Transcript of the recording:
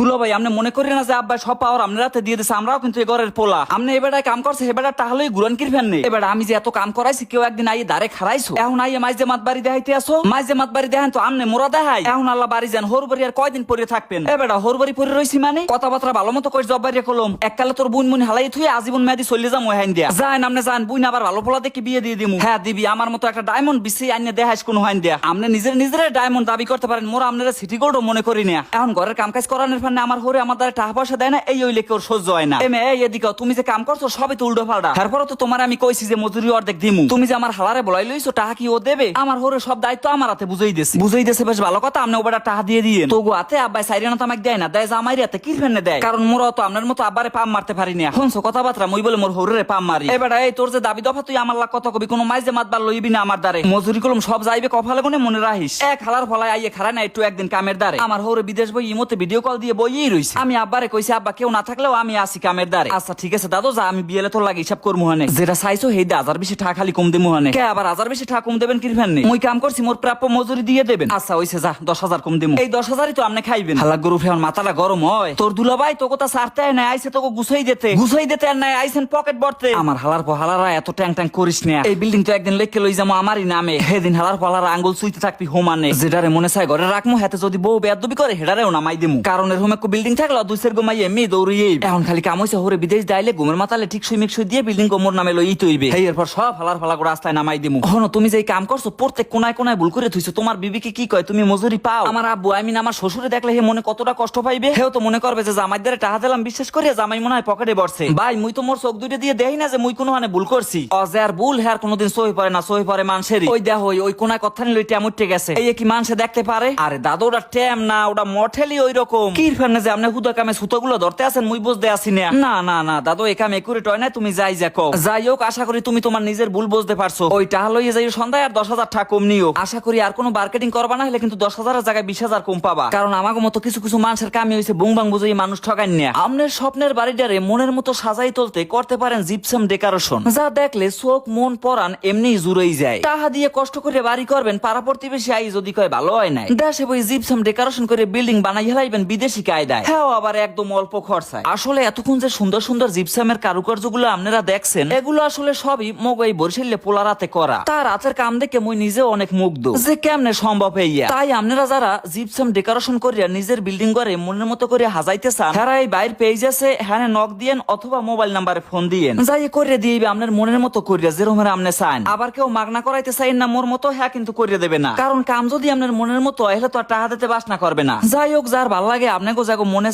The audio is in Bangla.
দুলো ভাই, আপনি মনে করি না যে আব্বা সব পাওয়ার আপনার রাতে দিয়ে দিছে, আমরাও কিন্তু এ ঘরের পোলা। আপনি এবারে কাম করছে এবারে তাহলেই গুরান কির ফেন নেই এবার আমি যে এত কাম করাইছি, কেউ একদিন আইয়ে দাঁড়ে খারাইছো এখন আইয়ে মাইজে মাত বাড়ি দেখাইতে আসো? মাইজে মাত বাড়ি দেখেন তো আমনে মোরা দেখাই। এখন আল্লাহ বাড়ি যান হোর বাড়ি আর কয়দিন পরে থাকবেন? এবারে হোর বাড়ি পরে রইছি মানে? কথাবার্তা ভালো মতো কই জব বাড়ি কলম। এককালে তোর বুন মুন হালাই থুই আজীবন মেয়াদি চলে যাম ওহাইন দিয়া। যান আপনি যান বুন আবার ভালো পোলা দেখে বিয়ে দিয়ে দিমু। হ্যাঁ দিবি, আমার মতো একটা ডায়মন্ড বিসি আইনে দেখাইস কোন হাইন দিয়া। আপনি নিজের নিজের ডায়মন্ড দাবি করতে পারেন, মোরা আপনারা সিটি গোল্ডও মনে করি না। এখন ঘরের কাম কাজ করানোর ফান্নে আমার হরে আমার দ্বারা টাকা পয়সা দেয় না, এই ওই লেখে ওর সহ্য হয় না। এমে এদিকে তুমি যে কাম করছ, সবই তো উল্টো ফাল্টা তারপরে তো তোমার আমি কইছি যে মজুরি অর্ধেক দিমু। তুমি যে আমার হালারে বলাই লইছো, টাকা কি ও দেবে? আমার হরে সব দায়িত্ব আমার হাতে বুঝাই দিছে। বুঝাই দিছে বেশ ভালো কথা, আপনি ওবার টাকা দিয়ে দিয়ে তো হাতে আব্বাই সাইরিনা তো আমাকে দেয় না, দেয় আমার হাতে কি ফেনে দেয়? কারণ মোরা তো আপনার মতো আব্বারে পাম মারতে পারি না। শুনছো, কথাবার্তা, মই বলে মোর হরে পাম মারি। এবার এই তোর যে দাবি দফা, তুই আমার লাগ কত কবি, কোনো মাইজে মাতবার লইবি না আমার দ্বারে। মজুরি কলম সব যাইবে কফালে কোনে মনে রাখিস। এক হালার ফলায় আইয়ে খারায় না, একটু একদিন কামের দ্বারে। আমার হরে বিদেশ বই ইমতে ভিডিও কল দিয়ে বইয়েই রইছে। আমি আব্বারে কইছি আব্বা কেউ না থাকলেও আমি আসি কামের দ্বারে। আচ্ছা ঠিক আছে দাদু যা আমি বিয়েলে তোর লাগে হিসাব করব হানে। যেটা চাইছো হেই দে হাজার বেশি টাকা খালি কম দেবো হানে। কে আবার হাজার বেশি টাকা কম দেবেন কি ফেন মুই কাম করছি মোর প্রাপ্য মজুরি দিয়ে দেবেন। আচ্ছা হইছে যা দশ হাজার কম দেবো এই দশ হাজারই তো আপনি খাইবেন। হালা গরু ফেন মাথাটা গরম হয়। তোর দুলাভাই তোকে তা সারতে নাই আইসে তোকে গুছাই দিতে। গুছাই দিতে আর নাই আইসেন পকেট ভরতে। আমার হালার পর এত ট্যাং ট্যাং করিস না। এই বিল্ডিং তো একদিন লেখকে লই যাব আমারই নামে। সেদিন হালার পর হালার আঙ্গুল সুইতে থাকবি হোমানে। যেটারে মনে চাই ঘরে রাখমু হাতে যদি বউ বেয়াদবি করে হেডারেও নামাই দিমু। কারণ হোমে বিল্ডিং থাকল দুই সের গোমাই এমনি দৌড়িয়ে এখন খালি কাম হইছে হরে বিদেশ দাইলে ঘুমের মাতালে ঠিক সুই মিক্সুই দিয়ে বিল্ডিং গোমর নামে লই তৈবে এরপর সব হালার ফালা করে রাস্তায় নামাই দিমু। হন তুমি যে কাম করছ প্রত্যেক কোনায় কোনায় ভুল করে থুইছো। তোমার বিবিকে কি কয় তুমি মজুরি পাও? আমার আব্বু আই আমার শ্বশুরে দেখলে হে মনে কতটা কষ্ট পাইবে? হেও তো মনে করবে যে জামাই দ্বারা টাকা দিলাম বিশ্বাস করে জামাই মনে হয় পকেটে বসছে। ভাই মুই তো মোর চোখ দুইটা দিয়ে দেই না যে মুই কোনো মানে ভুল করছি। অজার ভুল হ্যার কোনোদিন সই পড়ে না সই পড়ে মানুষেরই ওই দেখ ওই কোনায় কথা নিলে ট্যাম উঠে গেছে। এই কি মানুষে দেখতে পারে? আরে দাদা ওটা ট্যাম না ওটা মঠেলি ওই রকম কি ফেরনে যে আপনি হুদা কামে সুতোগুলো ধরতে আছেন মুই বুঝতে আসি না। না না না দাদু এই কাম একুরেট হয় না তুমি যাই যা কও। যাই হোক আশা করি তুমি তোমার নিজের ভুল বুঝতে পারছ। ওই টাকা লইয়ে যাই সন্ধ্যায় আর দশ হাজার টাকা কম নিও। আশা করি আর কোনো মার্কেটিং করবা না হলে কিন্তু দশ হাজারের জায়গায় বিশ হাজার কম পাবা। কারণ আমাকে মতো কিছু কিছু মানুষের কামি হয়েছে বুং বাং বুঝে মানুষ ঠগান না। আপনার স্বপ্নের বাড়িটারে মনের মতো সাজাই তুলতে করতে পারেন জিপসাম ডেকোরেশন। যা দেখলে চোখ মন পরান এমনি জুড়েই যায়। টাকা দিয়ে কষ্ট করে বাড়ি করবেন পাড়া প্রতিবেশী আই যদি কয় ভালো হয় নাই। দেশে বই জিপসাম ডেকোরেশন করে বিল্ডিং বানাই হেলাইবেন বিদেশি কায়দায় হ্যাঁ আবার একদম অল্প খরচায়। আসলে এতক্ষণ যে সুন্দর সুন্দর জিপসামের কারুকার্যগুলো আপনারা দেখছেন এগুলো আসলে সবই মগই বরিশালে পোলা রাতে করা। তার রাতের কাম দেখে মুই নিজে অনেক মুগ্ধ। যে কেমনে সম্ভব হইয়া তাই আপনারা যারা জিপসাম ডেকোরেশন করিয়া নিজের বিল্ডিং করে মনের মতো করে হাজাইতে চান হ্যাঁ এই বাইর পেজ আছে হ্যাঁ নক দিয়েন অথবা মোবাইল নাম্বারে ফোন দিয়েন। যাই করে দিইবে আপনার মনের মতো করিয়া যেরকম আপনি চান। আবার কেউ মাগনা করাইতে চাইন না মোর মতো হ্যাঁ কিন্তু করিয়ে দেবে না। কারণ কাম যদি আপনার মনের মতো হয়, তো আর টাকা দিতে বাসনা করবে না। যাই হোক যার ভালো লাগে আপনাকে যাগো মনে